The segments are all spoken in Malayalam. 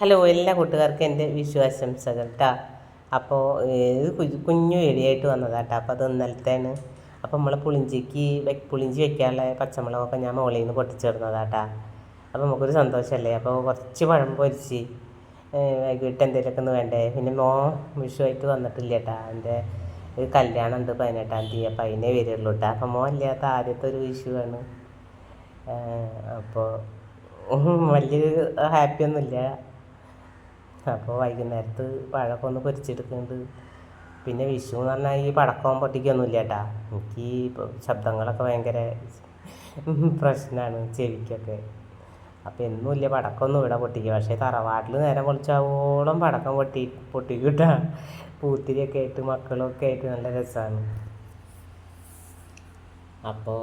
ഹലോ എല്ലാ കൂട്ടുകാർക്കും എന്റെ വിഷു ആശംസകൾ കേട്ടോ അപ്പോൾ ഇത് കുഞ്ഞു വേടിയായിട്ട് വന്നതാട്ടോ. അപ്പോൾ അത് ഇന്നലത്തേന് അപ്പോൾ നമ്മൾ പുളിഞ്ചിക്ക് പുളിഞ്ചി വെക്കാനുള്ള പച്ചമുളകൊക്കെ ഞാൻ മുകളിൽ നിന്ന് പൊട്ടിച്ചിടുന്നതാട്ടാ അപ്പോൾ നമുക്കൊരു സന്തോഷമല്ലേ അപ്പോൾ കുറച്ച് പഴം പൊരിച്ച് വൈകിട്ട് എന്തെങ്കിലുമൊക്കെ ഒന്ന് വേണ്ടേ? പിന്നെ മോ വിഷുവായിട്ട് വന്നിട്ടില്ല കേട്ടാ എന്റെ ഒരു കല്യാണം ഉണ്ട് പതിനെട്ടാം തീയതി അപ്പോൾ അതിനേ വരുള്ളൂ കേട്ടോ അപ്പോൾ മോ ഇല്ലാത്ത ആദ്യത്തെ ഒരു വിഷുവാണ്. അപ്പോൾ വലിയൊരു ഹാപ്പി ഒന്നുമില്ല അപ്പോൾ വൈകുന്നേരത്ത് പഴമൊക്കെ ഒന്ന് പൊരിച്ചെടുക്കുന്നുണ്ട്. പിന്നെ വിഷു എന്ന് പറഞ്ഞാൽ ഈ പടക്കം പൊട്ടിക്കൊന്നുമില്ല കേട്ടാ എനിക്ക് ശബ്ദങ്ങളൊക്കെ ഭയങ്കര പ്രശ്നമാണ് ചെവിക്കൊക്കെ. അപ്പോൾ എന്നുമില്ല പടക്കമൊന്നും ഇവിടെ പൊട്ടിക്കുക പക്ഷേ തറവാട്ടിൽ നേരം പൊളിച്ചാവോളം പടക്കം പൊട്ടി പൊട്ടിക്കൂട്ടാ. പൂത്തിരിയൊക്കെ ആയിട്ട് മക്കളൊക്കെ ആയിട്ട് നല്ല രസമാണ് അപ്പോൾ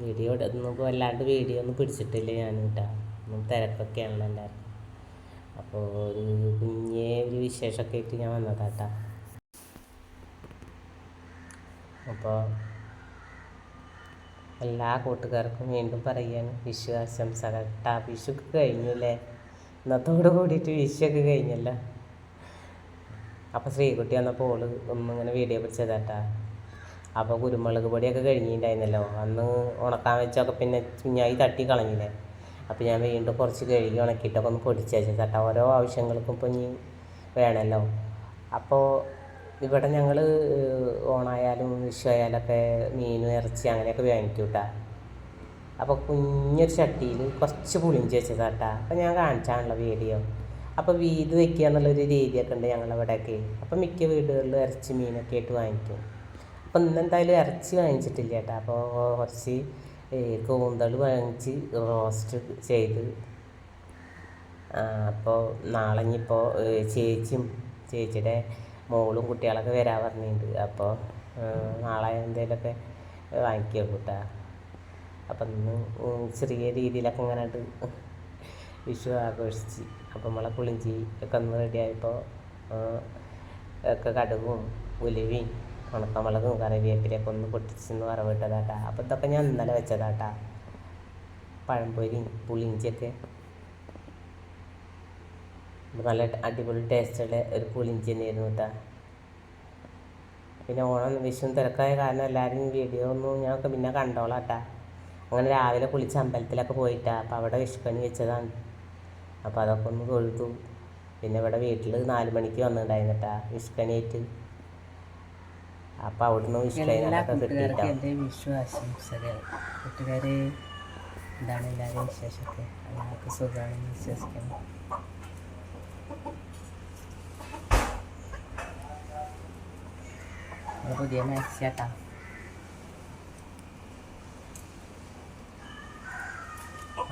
വീഡിയോ ഒന്നും വല്ലാണ്ട് വീഡിയോ ഒന്നും പിടിച്ചിട്ടില്ല ഞാൻ കേട്ടോ തിരക്കൊക്കെയാണല്ലോ എല്ലാവർക്കും അപ്പോൾ ഒരു വിശേഷമൊക്കെ ആയിട്ട് ഞാൻ വന്നതാട്ടാ അപ്പോൾ എല്ലാ കൂട്ടുകാർക്കും വീണ്ടും പറയാൻ വിഷു ആശംസകൾ. കേട്ടാ വിഷുക്ക് കഴിഞ്ഞല്ലേ? ഇന്നത്തോട് കൂടിയിട്ട് വിഷുവൊക്കെ കഴിഞ്ഞല്ലോ. അപ്പോൾ ശ്രീകുട്ടി വന്നപ്പോൾ ഓൾ ഒന്നിങ്ങനെ വീഡിയോ പിടിച്ചതാട്ടാ അപ്പോൾ കുരുമുളക് പൊടിയൊക്കെ കഴിഞ്ഞിട്ടുണ്ടായിരുന്നല്ലോ. അന്ന് ഉണക്കാൻ വെച്ചൊക്കെ പിന്നെ കുഞ്ഞായി തട്ടി കളഞ്ഞില്ലേ. അപ്പോൾ ഞാൻ വീണ്ടും കുറച്ച് കഴുകി ഉണക്കിയിട്ടൊക്കെ ഒന്ന് പൊടിച്ച് വെച്ചതാട്ടാ ഓരോ ആവശ്യങ്ങൾക്കും ഇപ്പം ഇനി വേണമല്ലോ. അപ്പോൾ ഇവിടെ ഞങ്ങൾ ഓണായാലും വിഷു ആയാലൊക്കെ മീനും ഇറച്ചി അങ്ങനെയൊക്കെ വാങ്ങിക്കും കേട്ടാ അപ്പോൾ കുഞ്ഞൊരു ചട്ടിയിൽ കുറച്ച് പുളിഞ്ചി വെച്ചതാട്ടാ. അപ്പോൾ ഞാൻ കാണിച്ചാണല്ലോ വീഡിയോ. അപ്പോൾ വീത് വെക്കുക എന്നുള്ളൊരു രീതിയൊക്കെ ഉണ്ട് ഞങ്ങളവിടെയൊക്കെ. അപ്പോൾ മിക്ക വീടുകളിലും ഇറച്ചി മീനൊക്കെ ആയിട്ട് വാങ്ങിക്കും. അപ്പോൾ ഇന്നെന്തായാലും ഇറച്ചി വാങ്ങിച്ചിട്ടില്ല കേട്ടോ. അപ്പോൾ കുറച്ച് കൂന്തൾ വാങ്ങിച്ച് റോസ്റ്റ് ചെയ്ത് അപ്പോൾ നാളെ ഇനിയിപ്പോൾ ചേച്ചിയും ചേച്ചിയുടെ മോളും കുട്ടികളൊക്കെ വരാൻ പറഞ്ഞിട്ടുണ്ട്. അപ്പോൾ നാളെ എന്തെങ്കിലുമൊക്കെ വാങ്ങിക്കോ കൂട്ടാ. അപ്പം ഇന്ന് ചെറിയ രീതിയിലൊക്കെ ഇങ്ങനെ വിഷു ആഘോഷിച്ച് അപ്പം നമ്മളെ പുളിഞ്ചി ഒക്കെ ഒന്ന് റെഡിയായപ്പോൾ ഒക്കെ കടുകും ഉലുവയും ഉണക്കമുളകും കറിവേപ്പിലൊക്കെ ഒന്ന് പൊട്ടിച്ചെന്ന് വറവിട്ടതാട്ടാ അപ്പം ഇതൊക്കെ ഞാൻ ഇന്നലെ വെച്ചതാട്ടാ. പഴംപൊരിയും പുളിഞ്ചിയൊക്കെ. നല്ല അടിപൊളി ടേസ്റ്റുള്ള ഒരു പുളിഞ്ചി തന്നെയായിരുന്നു കേട്ടോ പിന്നെ ഓണം വിഷുവും തിരക്കായ കാരണം എല്ലാവരും വീഡിയോ ഒന്നും ഞങ്ങൾക്ക് പിന്നെ കണ്ടോളാം കേട്ടോ അങ്ങനെ രാവിലെ കുളിച്ച് അമ്പലത്തിലൊക്കെ പോയിട്ടാ. അപ്പോൾ അവിടെ വിഷുക്കണി വെച്ചതാണ്. അപ്പോൾ അതൊക്കെ ഒന്ന് തൊഴുതു. പിന്നെ ഇവിടെ വീട്ടിൽ നാല് മണിക്ക് വന്നിട്ടുണ്ടായിരുന്നു കേട്ടാ വിഷുക്കണിയായിട്ട് അപ്പോൾ അവിടുന്ന് എല്ലാ വിഷുക്കണിയൊക്കെ കൂട്ടുകാർക്കും കിട്ടിയിട്ടാ എന്റെ വിഷു ആശംസകൾ. കൂട്ടുകാരെ എന്താണ് എല്ലാവരും വിശേഷമൊക്കെ? എല്ലാവർക്കും സുഖമാണെന്ന് വിശ്വസിക്കുന്നു. പുതിയ മാക്സിയാട്ടാ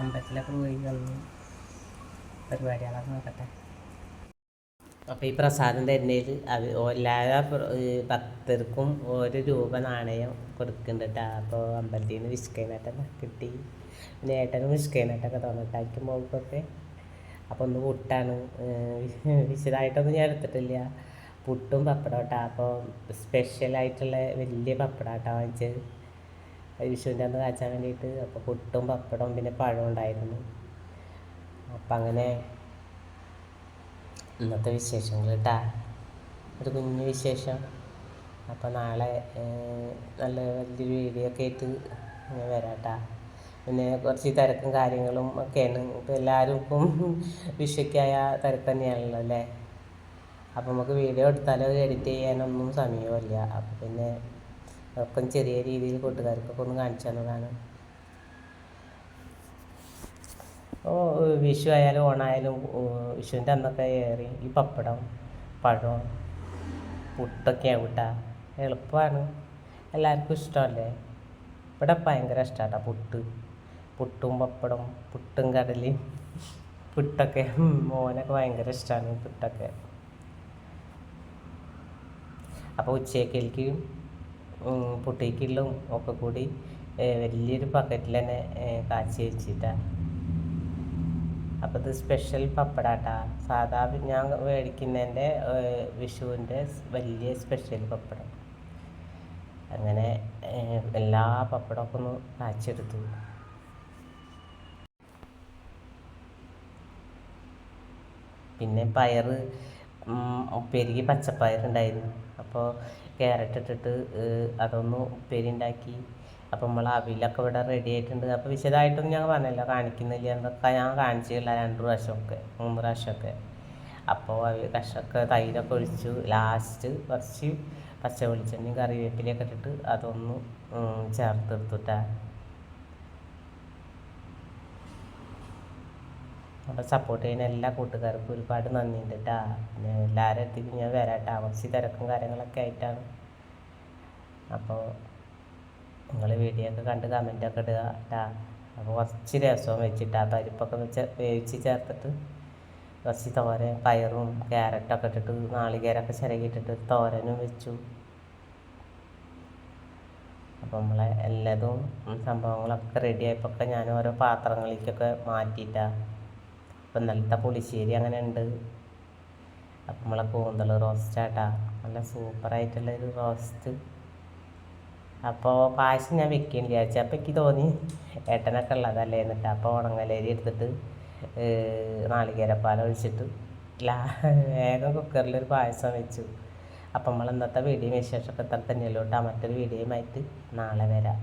അമ്പലത്തിലൊക്കെ പോയി വന്നു പരിപാടികളൊക്കെ നോക്കട്ടെ അപ്പോൾ ഈ പ്രസാദം തരുന്നതിൽ അത് എല്ലാ ഭക്തർക്കും ഒരു രൂപ നാണയം കൊടുക്കുന്നുണ്ട് കേട്ടോ. അപ്പോൾ അമ്പലത്തിൽ നിന്ന് വിഷ്കൈനാട്ടൊക്കെ കിട്ടി. പിന്നെ ഏട്ടനും വിഷ്കൈനാട്ടൊക്കെ തന്നിട്ടാക്കി മോൾക്കൊക്കെ. അപ്പോൾ ഒന്ന് പുട്ടാണ് ഏഹ് വിശദമായിട്ടൊന്നും ഞാൻ എടുത്തിട്ടില്ല. പുട്ടും പപ്പടം അപ്പോൾ സ്പെഷ്യലായിട്ടുള്ള വലിയ പപ്പടം കേട്ടോ വാങ്ങിച്ചത്. വിഷുവിന്റെ അന്ന് കാച്ചാൻ വേണ്ടിയിട്ട്. അപ്പോൾ പുട്ടും പപ്പടവും പിന്നെ പഴവും ഉണ്ടായിരുന്നു. അപ്പം അങ്ങനെ ഇന്നത്തെ വിശേഷങ്ങൾ കേട്ടാ ഒരു കുഞ്ഞു വിശേഷം. അപ്പോൾ നാളെ നല്ല വലിയൊരു വീഡിയോ ഒക്കെ ആയിട്ട് ഞാൻ വരാട്ടാ. പിന്നെ കുറച്ച് തിരക്കും കാര്യങ്ങളും ഒക്കെയാണ്. ഇപ്പോൾ എല്ലാവർക്കും വിഷയ്ക്കായ തിരക്ക് തന്നെയാണല്ലോ അല്ലേ? അപ്പോൾ നമുക്ക് വീഡിയോ എടുത്താലോ എഡിറ്റ് ചെയ്യാനൊന്നും സമയമില്ല അപ്പോൾ പിന്നെ ഒക്കെ ചെറിയ രീതിയിൽ കൂട്ടുകാർക്കൊക്കെ ഒന്ന് കാണിച്ചു തന്നതാണ്. ഓ വിഷു ആയാലും ഓണായാലും വിഷുവിന്റെ അന്നൊക്കെ ഏറി ഈ പപ്പടം പഴം പുട്ടൊക്കെ ആവട്ടാ. എളുപ്പമാണ് എല്ലാവർക്കും ഇഷ്ടമല്ലേ? ഇവിടെ ഭയങ്കര ഇഷ്ടമാട്ടോ പുട്ട്. പുട്ടും പപ്പടം പുട്ടും കടലയും പുട്ടൊക്കെ. മോനൊക്കെ ഭയങ്കര ഇഷ്ടമാണ് പുട്ടൊക്കെ. അപ്പോൾ ഉച്ചയ്ക്കേക്ക് പൊട്ടിക്കുള്ളും ഒക്കെ കൂടി വലിയൊരു ബക്കറ്റിൽ തന്നെ കാച്ചി വെച്ചിട്ടാണ് അപ്പോൾ ഇത് സ്പെഷ്യൽ പപ്പടാട്ടാ. സാധാ ഞാൻ മേടിക്കുന്നതിന്റെ വിഷുവിന്റെ വലിയ സ്പെഷ്യൽ പപ്പടം. അങ്ങനെ എല്ലാ പപ്പടമൊക്കെ ഒന്ന് കാച്ചെടുത്തു പിന്നെ പയർ ഉപ്പേരിക്ക് പച്ചപ്പയറുണ്ടായിരുന്നു അപ്പോൾ ക്യാരറ്റ് ഇട്ടിട്ട് അതൊന്ന് ഉപ്പേരി ഉണ്ടാക്കി. അപ്പോൾ നമ്മൾ അവിലൊക്കെ ഇവിടെ റെഡി ആയിട്ടുണ്ട്. അപ്പോൾ വിശദമായിട്ടൊന്നും ഞാൻ പറഞ്ഞില്ല. കാണിക്കുന്നില്ല. എന്നൊക്കെ ഞാൻ കാണിച്ചില്ല രണ്ട് പ്രാവശ്യമൊക്കെ മൂന്ന് പ്രാവശ്യമൊക്കെ. അപ്പോൾ അവ കഷൊക്കെ തൈരൊക്കെ ഒഴിച്ചു. ലാസ്റ്റ് കുറച്ച് പച്ച വെളിച്ചെണ്ണയും കറിവേപ്പിലയൊക്കെ ഇട്ടിട്ട് അതൊന്ന് ഉം, അപ്പോൾ സപ്പോർട്ട് ചെയ്യുന്ന എല്ലാ കൂട്ടുകാർക്കും ഒരുപാട് നന്ദിയുണ്ട് കേട്ടാ പിന്നെ എല്ലാവരും അടുത്തേക്ക് ഞാൻ വരാം കേട്ടോ കുറച്ച് തിരക്കും കാര്യങ്ങളൊക്കെ ആയിട്ടാണ്. അപ്പോൾ നിങ്ങൾ വീഡിയോ ഒക്കെ കണ്ട് കമന്റൊക്കെ ഇടുക കേട്ടാ അപ്പോൾ കുറച്ച് രസവും വെച്ചിട്ട്. പരിപ്പൊക്കെ വെച്ച് വേവിച്ച് ചേർത്തിട്ട് കുറച്ച് തോരൻ പയറും ക്യാരറ്റൊക്കെ ഇട്ടിട്ട് നാളികേരമൊക്കെ ചിരകിയിട്ടിട്ട് തോരനും വെച്ചു. അപ്പോൾ നമ്മളെ എല്ലാതും സംഭവങ്ങളൊക്കെ റെഡി ഞാൻ ഓരോ പാത്രങ്ങളിലേക്കൊക്കെ മാറ്റിയിട്ടാണ് അപ്പം ഇന്നലത്തെ പുളിശ്ശേരി അങ്ങനെ ഉണ്ട് അപ്പം നമ്മളെ കൂന്തൽ റോസ്റ്റാട്ടാ നല്ല സൂപ്പറായിട്ടുള്ളൊരു റോസ്റ്റ് അപ്പോൾ പായസം ഞാൻ വെക്കുകയും വിചാരിച്ചു. അപ്പോൾ എനിക്ക് തോന്നി ഏട്ടനൊക്കെ ഉള്ളതല്ലേ എന്നിട്ട് അപ്പോൾ ഉണങ്ങലേരി എടുത്തിട്ട് നാളികേരപ്പാൽ ഒഴിച്ചിട്ട് ലാ വേഗം കുക്കറിലൊരു പായസം വെച്ചു. അപ്പം നമ്മൾ ഇന്നത്തെ വീഡിയോ വിശേഷമൊക്കെ ഇത്ര തന്നെയല്ലോ കേട്ടോ മറ്റൊരു വീഡിയോയുമായിട്ട് നാളെ വരാം.